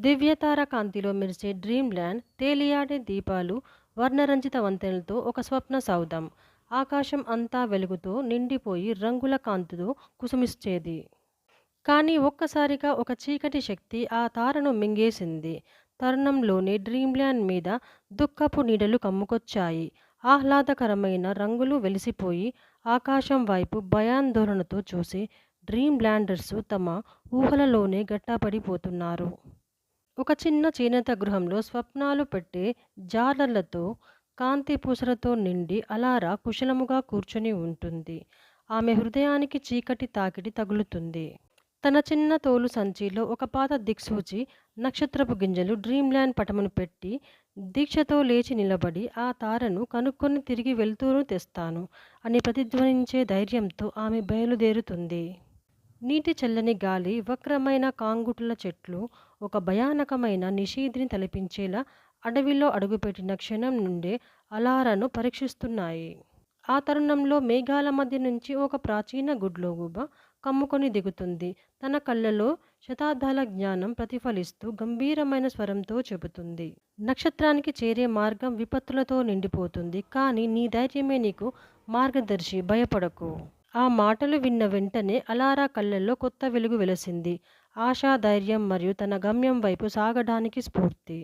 దివ్యతార కాంతిలో మెరిసే dream land తేలియాడే దీపాలు వర్ణరంజిత వంతెనలతో ఒక స్వప్న సౌధం ఆకాశం అంతా వెలుగుతో నిండిపోయి రంగుల కాంతితో కుసుమిచ్చేది. కానీ ఒక్కసారిగా ఒక చీకటి శక్తి ఆ తారను మింగేసింది. తరుణంలోనే డ్రీమ్ ల్యాండ్ మీద దుఃఖపు నీడలు కమ్ముకొచ్చాయి. ఆహ్లాదకరమైన రంగులు వెలిసిపోయి ఆకాశం వైపు భయాందోళనతో చూసి డ్రీమ్ ల్యాండర్స్ తమ ఊహలలోనే గట్టాపడిపోతున్నారు. ఒక చిన్న చేనేత గృహంలో స్వప్నాలు పెట్టే జాలర్లతో కాంతి పూసలతో నిండి అలారా కుశలముగా కూర్చొని ఉంటుంది. ఆమె హృదయానికి చీకటి తాకిడి తగులుతుంది. తన చిన్న తోలు సంచిలో ఒక పాత దిక్సూచి నక్షత్రపు గింజలు డ్రీమ్ ల్యాండ్ పటమును పెట్టి దీక్షతో లేచి నిలబడి ఆ తారను కనుక్కొని తిరిగి వెళ్తూను తెస్తాను అని ప్రతిధ్వనించే ధైర్యంతో ఆమె బయలుదేరుతుంది. నీటి చల్లని గాలి వక్రమైన కాంగుటుల చెట్లు ఒక భయానకమైన నిషీధిని తలపించేలా అడవిలో అడుగుపెట్టిన క్షణం నుండే అలారాను పరీక్షిస్తున్నాయి. ఆ తరుణంలో మేఘాల మధ్య నుంచి ఒక ప్రాచీన గుడ్లోగుబ కమ్ముకొని దిగుతుంది. తన కళ్ళలో శతాబ్దాల జ్ఞానం ప్రతిఫలిస్తూ గంభీరమైన స్వరంతో చెబుతుంది. నక్షత్రానికి చేరే మార్గం విపత్తులతో నిండిపోతుంది. కానీ నీ ధైర్యమే నీకు మార్గదర్శి భయపడకు. ఆ మాటలు విన్న వెంటనే అలారా కళ్ళల్లో కొత్త వెలుగు వెలసింది. ఆశా ధైర్యం మరియు తన గమ్యం వైపు సాగడానికి స్ఫూర్తి.